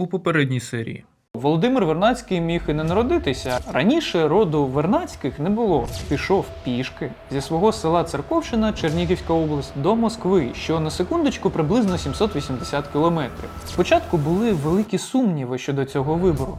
у попередній серії. Володимир Вернацький міг і не народитися. Раніше роду Вернацьких не було. Пішов пішки зі свого села Церковщина, Чернігівська область, до Москви, що на секундочку приблизно 780 кілометрів. Спочатку були великі сумніви щодо цього вибору.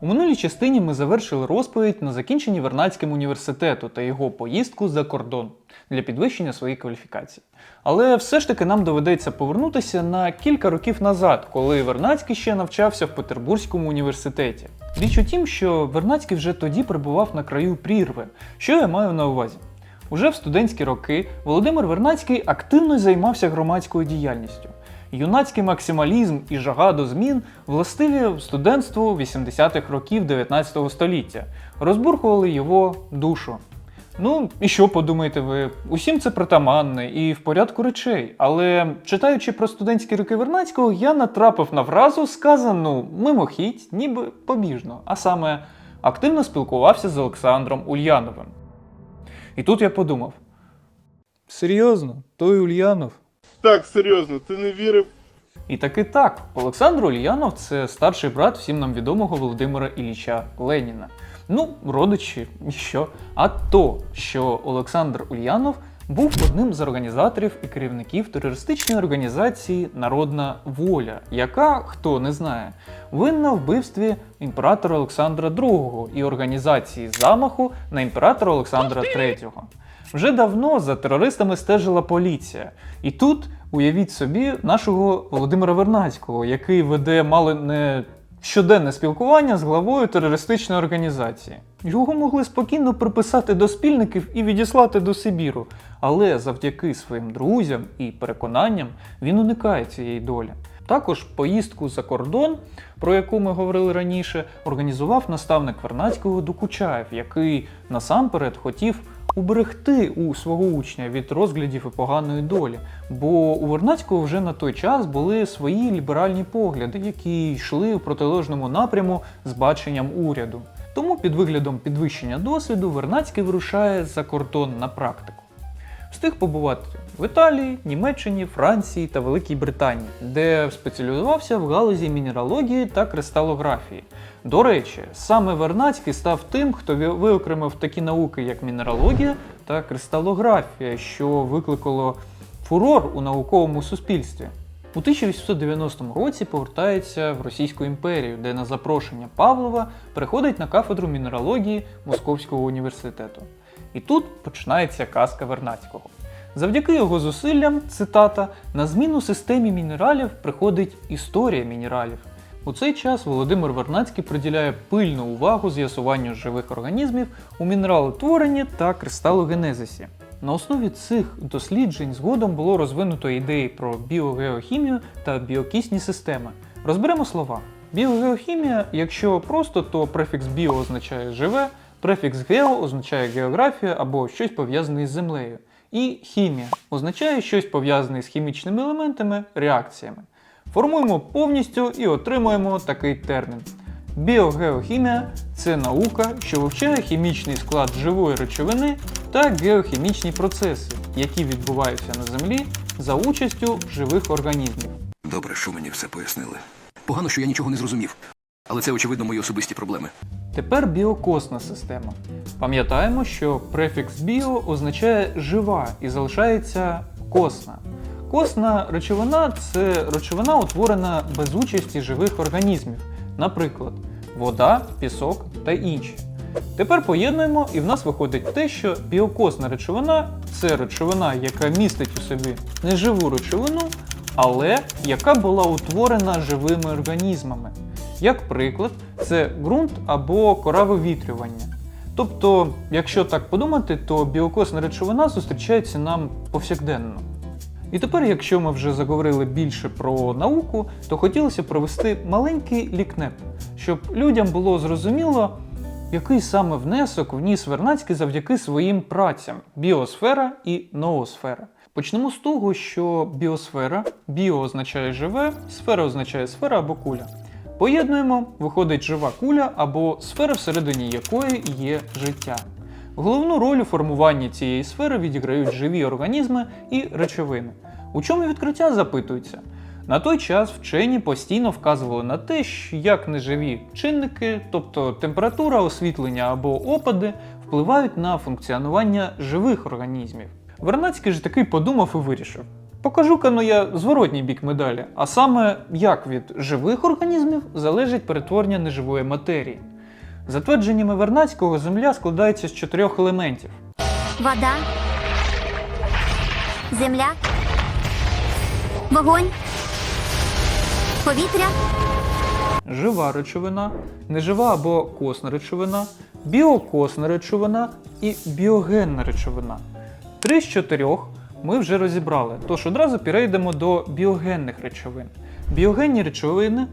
У минулій частині ми завершили розповідь на закінченні Вернадським університету та його поїздку за кордон для підвищення своєї кваліфікації. Але все ж таки нам доведеться повернутися на кілька років назад, коли Вернадський ще навчався в Петербурзькому університеті. Річ у тім, що Вернадський вже тоді перебував на краю прірви. Що я маю на увазі? Уже в студентські роки Володимир Вернадський активно займався громадською діяльністю. Юнацький максималізм і жага до змін властиві студентству 80-х років 19 століття, розбурхували його душу. Ну, і що подумаєте ви? Усім це притаманне і в порядку речей. Але читаючи про студентські роки Вернацького, я натрапив на фразу, сказану мимохідь, ніби побіжно, а саме активно спілкувався з Олександром Ульяновим. І тут я подумав: серйозно, той Ульянов? Так, серйозно, ти не вірив? І таки так, Олександр Ульянов це старший брат всім нам відомого Володимира Ілліча Леніна. Ну, родичі, і що? А то, що Олександр Ульянов був одним з організаторів і керівників терористичної організації Народна воля, яка, хто не знає, винна вбивстві імператора Олександра II і організації замаху на імператора Олександра III. Вже давно за терористами стежила поліція. І тут уявіть собі нашого Володимира Вернацького, який веде мало не щоденне спілкування з главою терористичної організації. Його могли спокійно приписати до спільників і відіслати до Сибіру, але завдяки своїм друзям і переконанням він уникає цієї долі. Також поїздку за кордон, про яку ми говорили раніше, організував наставник Вернацького Докучаєв, який насамперед хотів уберегти у свого учня від розглядів і поганої долі. Бо у Вернацького вже на той час були свої ліберальні погляди, які йшли в протилежному напряму з баченням уряду. Тому під виглядом підвищення досвіду Вернацький вирушає за кордон на практику. Встиг побувати в Італії, Німеччині, Франції та Великій Британії, де спеціалізувався в галузі мінералогії та кристалографії. До речі, саме Вернацький став тим, хто виокремив такі науки, як мінералогія та кристалографія, що викликало фурор у науковому суспільстві. У 1890 році повертається в Російську імперію, де на запрошення Павлова приходить на кафедру мінералогії Московського університету. І тут починається казка Вернацького. Завдяки його зусиллям, цитата, на зміну системі мінералів приходить історія мінералів. У цей час Володимир Вернацький приділяє пильну увагу з'ясуванню живих організмів у мінералотворенні та кристалогенезисі. На основі цих досліджень згодом було розвинуто ідеї про біогеохімію та біокісні системи. Розберемо слова. Біогеохімія, якщо просто, то префікс біо означає живе, префікс гео означає географія або щось пов'язане із землею. І хімія означає щось пов'язане з хімічними елементами, реакціями. Формуємо повністю і отримуємо такий термін. Біогеохімія це наука, що вивчає хімічний склад живої речовини та геохімічні процеси, які відбуваються на Землі за участю живих організмів. Добре, що мені все пояснили. Погано, що я нічого не зрозумів. Але це, очевидно, мої особисті проблеми. Тепер біокосна система. Пам'ятаємо, що префікс біо означає жива і залишається косна. Косна речовина це речовина, утворена без участі живих організмів, наприклад, вода, пісок та інші. Тепер поєднуємо, і в нас виходить те, що біокосна речовина це речовина, яка містить у собі неживу речовину, але яка була утворена живими організмами. Як приклад, це ґрунт або кора вивітрювання. Тобто, якщо так подумати, то біокосна речовина зустрічається нам повсякденно. І тепер, якщо ми вже заговорили більше про науку, то хотілося провести маленький лікнеп, щоб людям було зрозуміло, який саме внесок вніс Вернацький завдяки своїм працям біосфера і ноосфера. Почнемо з того, що біосфера, біо означає живе, сфера означає сфера або куля. Поєднуємо, виходить жива куля або сфера, всередині якої є життя. Головну роль у формуванні цієї сфери відіграють живі організми і речовини. У чому відкриття запитується? На той час вчені постійно вказували на те, як неживі чинники, тобто температура, освітлення або опади, впливають на функціонування живих організмів. Вернацький ж таки подумав і вирішив. Покажу-ка ну я зворотній бік медалі, а саме як від живих організмів залежить перетворення неживої матерії. За твердженнями Вернацького, Земля складається з чотирьох елементів: Вода, земля, вогонь, повітря, жива речовина, нежива або косна речовина, біокосна речовина і біогенна речовина. Три з чотирьох ми вже розібрали, тож одразу перейдемо до біогенних речовин. Біогенні речовини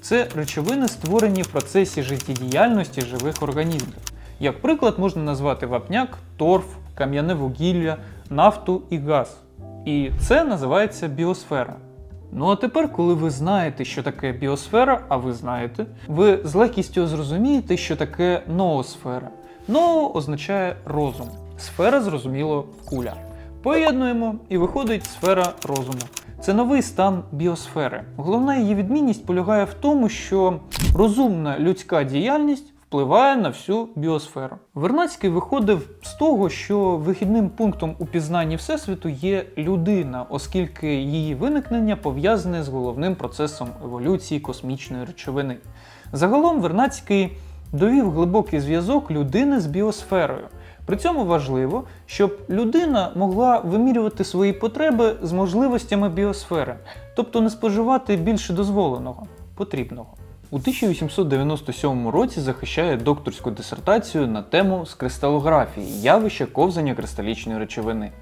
це речовини, створені в процесі життєдіяльності живих організмів. Як приклад можна назвати вапняк, торф, кам'яне вугілля, нафту і газ. І це називається біосфера. Ну а тепер, коли ви знаєте, що таке біосфера, а ви знаєте, ви з легкістю зрозумієте, що таке ноосфера. Ноо означає розум. Сфера, зрозуміло, куля. Поєднуємо і виходить сфера розуму. Це новий стан біосфери. Головна її відмінність полягає в тому, що розумна людська діяльність впливає на всю біосферу. Вернацький виходив з того, що вихідним пунктом у пізнанні Всесвіту є людина, оскільки її виникнення пов'язане з головним процесом еволюції космічної речовини. Загалом Вернацький довів глибокий зв'язок людини з біосферою. При цьому важливо, щоб людина могла вимірювати свої потреби з можливостями біосфери, тобто не споживати більше дозволеного, потрібного. У 1897 році захищає докторську дисертацію на тему з кристалографії явище ковзання кристалічної речовини.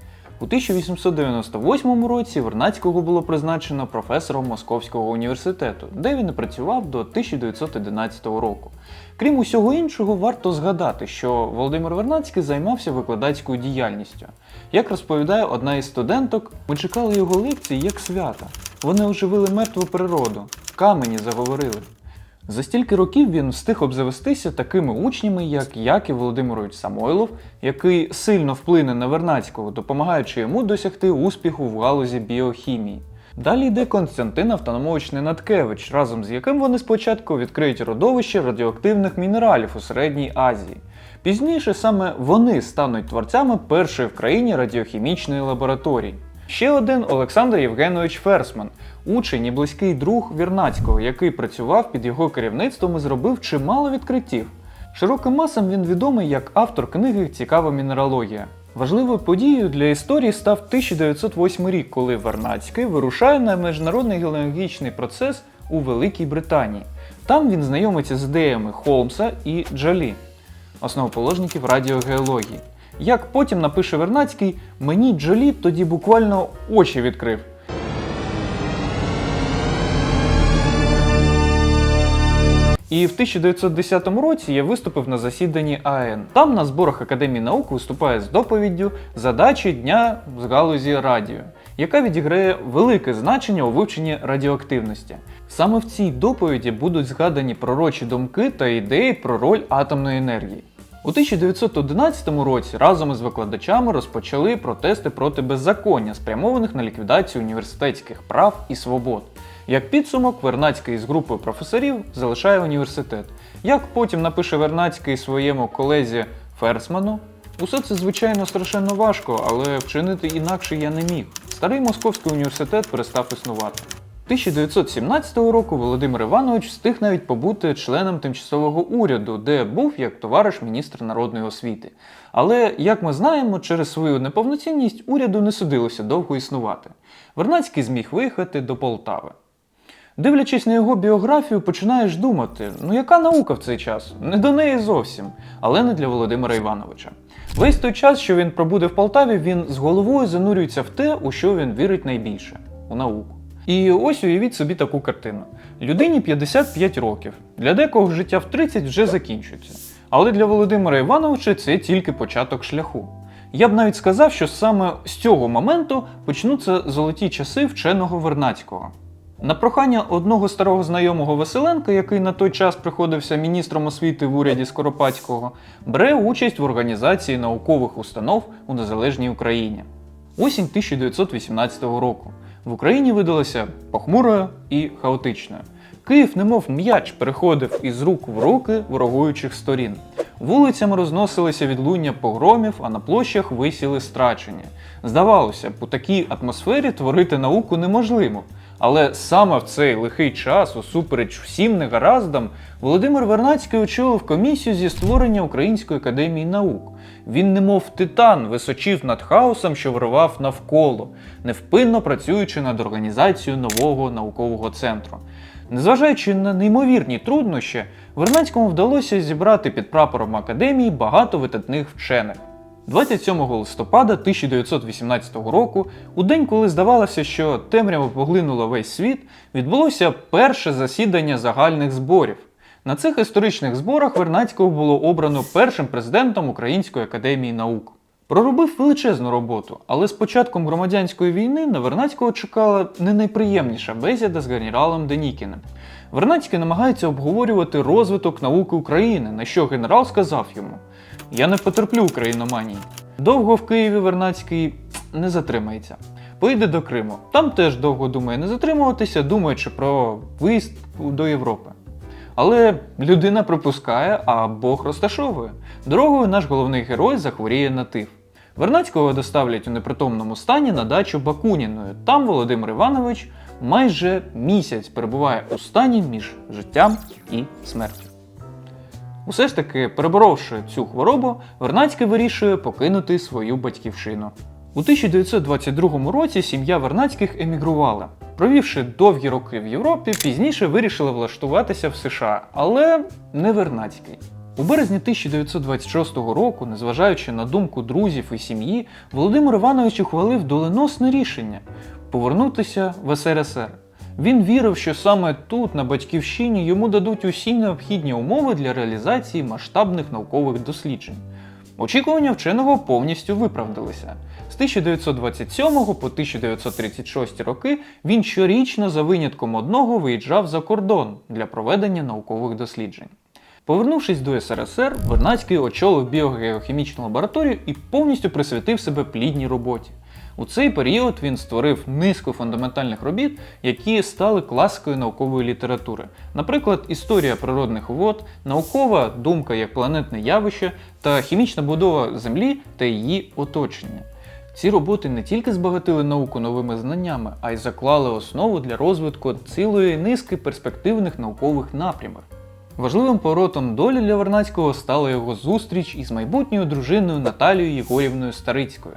У 1898 році Вернацького було призначено професором Московського університету, де він працював до 1911 року. Крім усього іншого, варто згадати, що Володимир Вернацький займався викладацькою діяльністю. Як розповідає одна із студенток, ми чекали його лекції як свята. Вони оживили мертву природу, камені заговорили. За стільки років він встиг обзавестися такими учнями, як Яків Володимирович Самойлов, який сильно вплине на Вернацького, допомагаючи йому досягти успіху в галузі біохімії. Далі йде Константин Автономович Ненаткевич, разом з яким вони спочатку відкриють родовище радіоактивних мінералів у Середній Азії. Пізніше саме вони стануть творцями першої в країні радіохімічної лабораторії. Ще один Олександр Євгенович Ферсман, учень і близький друг Вірнацького, який працював під його керівництвом і зробив чимало відкриттів. Широким масам він відомий як автор книги Цікава мінералогія. Важливою подією для історії став 1908 рік, коли Вернацький вирушає на міжнародний геологічний процес у Великій Британії. Там він знайомиться з ідеями Холмса і Джалі, основоположників радіогеології. Як потім напише Вернацький, мені Джолі тоді буквально очі відкрив. І в 1910 році я виступив на засіданні АН. Там на зборах Академії наук виступає з доповіддю задачі дня з галузі радіо, яка відіграє велике значення у вивченні радіоактивності. Саме в цій доповіді будуть згадані пророчі думки та ідеї про роль атомної енергії. У 1911 році разом із викладачами розпочали протести проти беззаконня, спрямованих на ліквідацію університетських прав і свобод. Як підсумок, Вернацький з групою професорів залишає університет. Як потім напише Вернацький своєму колезі Ферсману, усе це звичайно страшенно важко, але вчинити інакше я не міг. Старий Московський університет перестав існувати. 1917 року Володимир Іванович встиг навіть побути членом тимчасового уряду, де був як товариш міністра народної освіти. Але, як ми знаємо, через свою неповноцінність уряду не судилося довго існувати. Вернацький зміг виїхати до Полтави. Дивлячись на його біографію, починаєш думати, ну яка наука в цей час? Не до неї зовсім, але не для Володимира Івановича. Весь той час, що він пробуде в Полтаві, він з головою занурюється в те, у що він вірить найбільше у науку. І ось уявіть собі таку картину: людині 55 років, для декого життя в 30 вже закінчується. Але для Володимира Івановича це тільки початок шляху. Я б навіть сказав, що саме з цього моменту почнуться золоті часи вченого Вернацького. На прохання одного старого знайомого Василенка, який на той час приходився міністром освіти в уряді Скоропадського, бере участь в організації наукових установ у незалежній Україні. Осінь 1918 року. В Україні видалася похмурою і хаотичною. Київ, немов м'яч, переходив із рук в руки ворогуючих сторін. Вулицями розносилися відлуння погромів, а на площах висіли страчені. Здавалося б, у такій атмосфері творити науку неможливо. Але саме в цей лихий час, усупереч всім негараздам, Володимир Вернацький очолив комісію зі створення Української академії наук. Він, немов титан, височив над хаосом, що вирував навколо, невпинно працюючи над організацією нового наукового центру. Незважаючи на неймовірні труднощі, Вернацькому вдалося зібрати під прапором академії багато видатних вчених. 27 листопада 1918 року, у день, коли здавалося, що темрява поглинула весь світ, відбулося перше засідання загальних зборів. На цих історичних зборах Вернацького було обрано першим президентом Української академії наук. Проробив величезну роботу, але з початком громадянської війни на Вернацького чекала не найприємніша бесіда з генералом Денікіним. Вернацький намагається обговорювати розвиток науки України, на що генерал сказав йому: Я не потерплю україноманії. Довго в Києві Вернацький не затримається. Поїде до Криму. Там теж довго думає не затримуватися, думаючи про виїзд до Європи. Але людина припускає, а Бог розташовує. Дорогою наш головний герой захворіє на тиф. Вернацького доставлять у непритомному стані на дачу Бакуніною. Там Володимир Іванович майже місяць перебуває у стані між життям і смертю. Усе ж таки, переборовши цю хворобу, Вернацький вирішує покинути свою батьківщину. У 1922 році сім'я Вернацьких емігрувала. Провівши довгі роки в Європі, пізніше вирішили влаштуватися в США, але не Вернацький. У березні 1926 року, незважаючи на думку друзів і сім'ї, Володимир Іванович ухвалив доленосне рішення повернутися в СРСР. Він вірив, що саме тут, на батьківщині, йому дадуть усі необхідні умови для реалізації масштабних наукових досліджень. Очікування вченого повністю виправдалися. З 1927 по 1936 роки він щорічно за винятком одного виїжджав за кордон для проведення наукових досліджень. Повернувшись до СРСР, Вернацький очолив біогеохімічну лабораторію і повністю присвятив себе плідній роботі. У цей період він створив низку фундаментальних робіт, які стали класикою наукової літератури, наприклад, історія природних вод, наукова думка як планетне явище та хімічна будова Землі та її оточення. Ці роботи не тільки збагатили науку новими знаннями, а й заклали основу для розвитку цілої низки перспективних наукових напрямів. Важливим поворотом долі для Вернацького стала його зустріч із майбутньою дружиною Наталією Єгорівною Старицькою.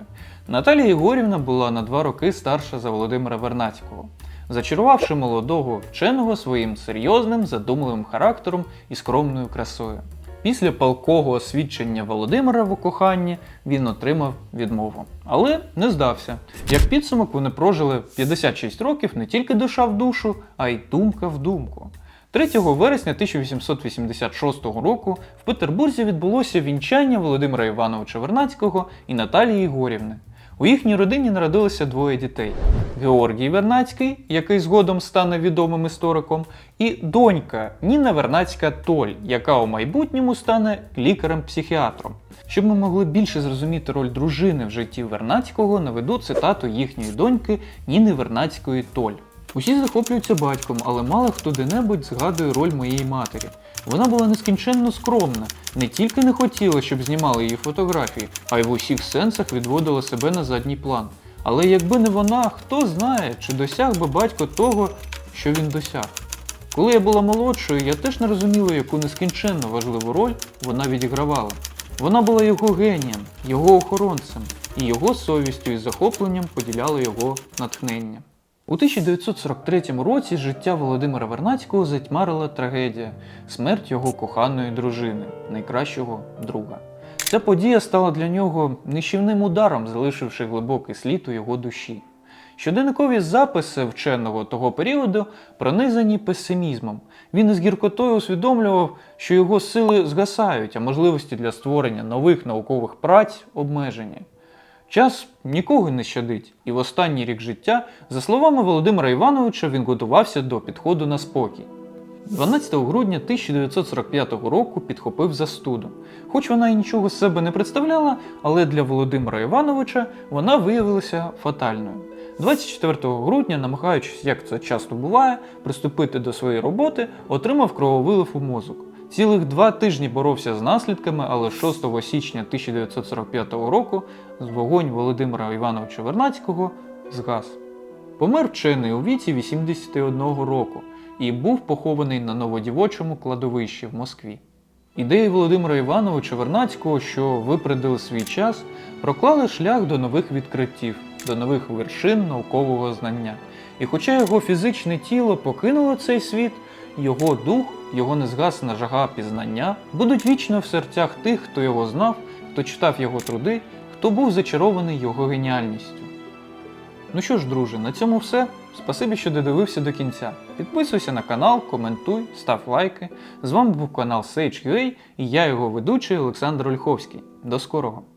Наталія Єгорівна була на два роки старша за Володимира Вернацького, зачарувавши молодого вченого своїм серйозним, задумливим характером і скромною красою. Після палкого освідчення Володимира в коханні він отримав відмову, але не здався. Як підсумок, вони прожили 56 років не тільки душа в душу, а й думка в думку. 3 вересня 1886 року в Петербурзі відбулося вінчання Володимира Івановича Вернацького і Наталії Єгорівни. У їхній родині народилося двоє дітей: Георгій Вернацький, який згодом стане відомим істориком, і донька Ніна Вернацька Толь, яка у майбутньому стане лікарем-психіатром. Щоб ми могли більше зрозуміти роль дружини в житті Вернацького, наведу цитату їхньої доньки Ніни Вернацької Толь. Усі захоплюються батьком, але мало хто де-небудь згадує роль моєї матері. Вона була нескінченно скромна, не тільки не хотіла, щоб знімали її фотографії, а й в усіх сенсах відводила себе на задній план. Але якби не вона, хто знає, чи досяг би батько того, що він досяг. Коли я була молодшою, я теж не розуміла, яку нескінченно важливу роль вона відігравала. Вона була його генієм, його охоронцем, і його совістю і захопленням поділяла його натхнення. У 1943 році життя Володимира Вернацького затьмарила трагедія смерть його коханої дружини, найкращого друга. Ця подія стала для нього нищівним ударом, залишивши глибокий слід у його душі. Щоденникові записи вченого того періоду пронизані песимізмом. Він із гіркотою усвідомлював, що його сили згасають, а можливості для створення нових наукових праць обмежені. Час нікого не щадить, і в останній рік життя, за словами Володимира Івановича, він готувався до підходу на спокій. 12 грудня 1945 року підхопив застуду. Хоч вона і нічого з себе не представляла, але для Володимира Івановича вона виявилася фатальною. 24 грудня, намагаючись, як це часто буває, приступити до своєї роботи, отримав крововилив у мозок. Цілих два тижні боровся з наслідками, але 6 січня 1945 року вогонь Володимира Івановича Вернацького згас. Помер вчений у віці 81 року і був похований на новодівочому кладовищі в Москві. Ідеї Володимира Івановича Вернацького, що випередили свій час, проклали шлях до нових відкриттів, до нових вершин наукового знання. І хоча його фізичне тіло покинуло цей світ, його дух, його незгасна жага пізнання будуть вічно в серцях тих, хто його знав, хто читав його труди, хто був зачарований його геніальністю. Ну що ж, друже, на цьому все. Спасибі, що додивився до кінця. Підписуйся на канал, коментуй, став лайки. З вами був канал Sage.ua і я його ведучий Олександр Ольховський. До скорого!